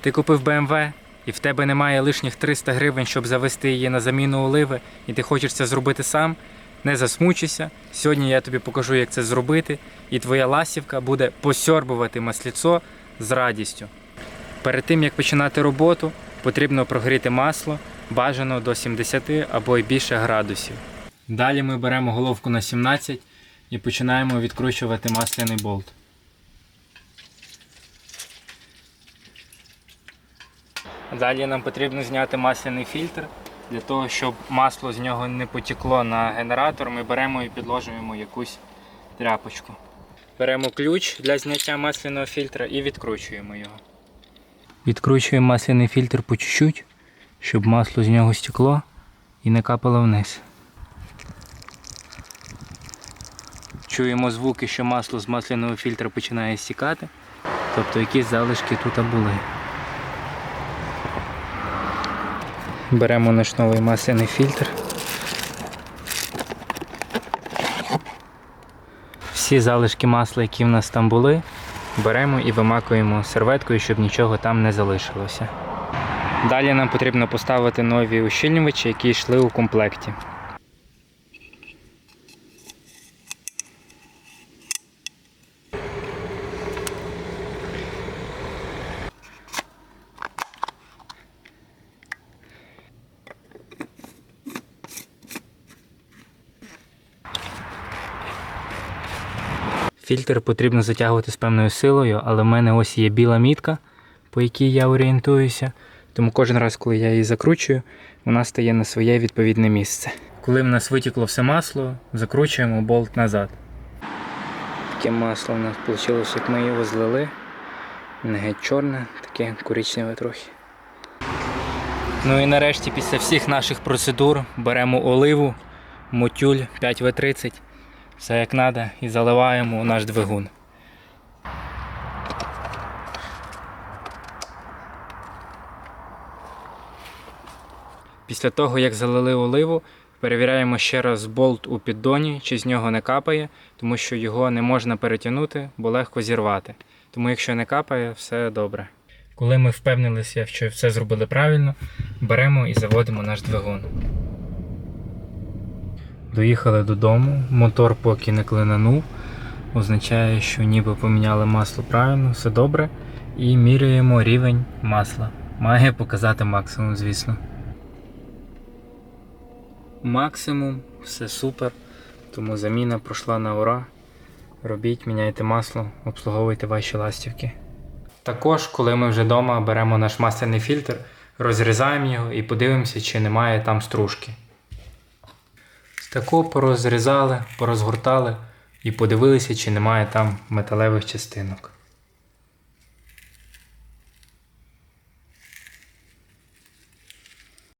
Ти купив BMW і в тебе немає лишніх 300 гривень, щоб завести її на заміну оливи, і ти хочеш це зробити сам. Не засмучуйся. Сьогодні я тобі покажу, як це зробити, і твоя ласівка буде посьорбувати масліцо з радістю. Перед тим як починати роботу, потрібно прогріти масло бажано до 70 або й більше градусів. Далі ми беремо головку на 17 і починаємо відкручувати масляний болт. Далі нам потрібно зняти масляний фільтр. Для того, щоб масло з нього не потекло на генератор, ми беремо і підложуємо якусь тряпочку. Беремо ключ для зняття масляного фільтра і відкручуємо його. Відкручуємо масляний фільтр по чуть-чуть, щоб масло з нього стекло і не капало вниз. Чуємо звуки, що масло з масляного фільтра починає стікати, тобто якісь залишки тут були. Беремо наш новий масляний фільтр. Всі залишки масла, які в нас там були, беремо і вимакуємо серветкою, щоб нічого там не залишилося. Далі нам потрібно поставити нові ущільнювачі, які йшли у комплекті. Фільтр потрібно затягувати з певною силою, але в мене ось є біла мітка, по якій я орієнтуюся. Тому кожен раз, коли я її закручую, вона стає на своє відповідне місце. Коли в нас витікло все масло, закручуємо болт назад. Таке масло у нас вийшло, як ми його злили. Не геть чорне, таке коричневе трохи. Ну і нарешті, після всіх наших процедур беремо оливу, мотюль 5В30 все як треба і заливаємо наш двигун. Після того, як залили оливу, перевіряємо ще раз болт у піддоні, чи з нього не капає, тому що його не можна перетягнути, бо легко зірвати. Тому якщо не капає, все добре. Коли ми впевнилися, що все зробили правильно, беремо і заводимо наш двигун. Доїхали додому, мотор поки не клинанув. Означає, що ніби поміняли масло правильно, все добре. І міряємо рівень масла. Має показати максимум, звісно. Максимум, все супер. Тому заміна пройшла на ура. Робіть, міняйте масло, обслуговуйте ваші ластівки. Також, коли ми вже вдома беремо наш масляний фільтр, розрізаємо його і подивимося, чи немає там стружки. Таку порозрізали, порозгортали і подивилися, чи немає там металевих частинок.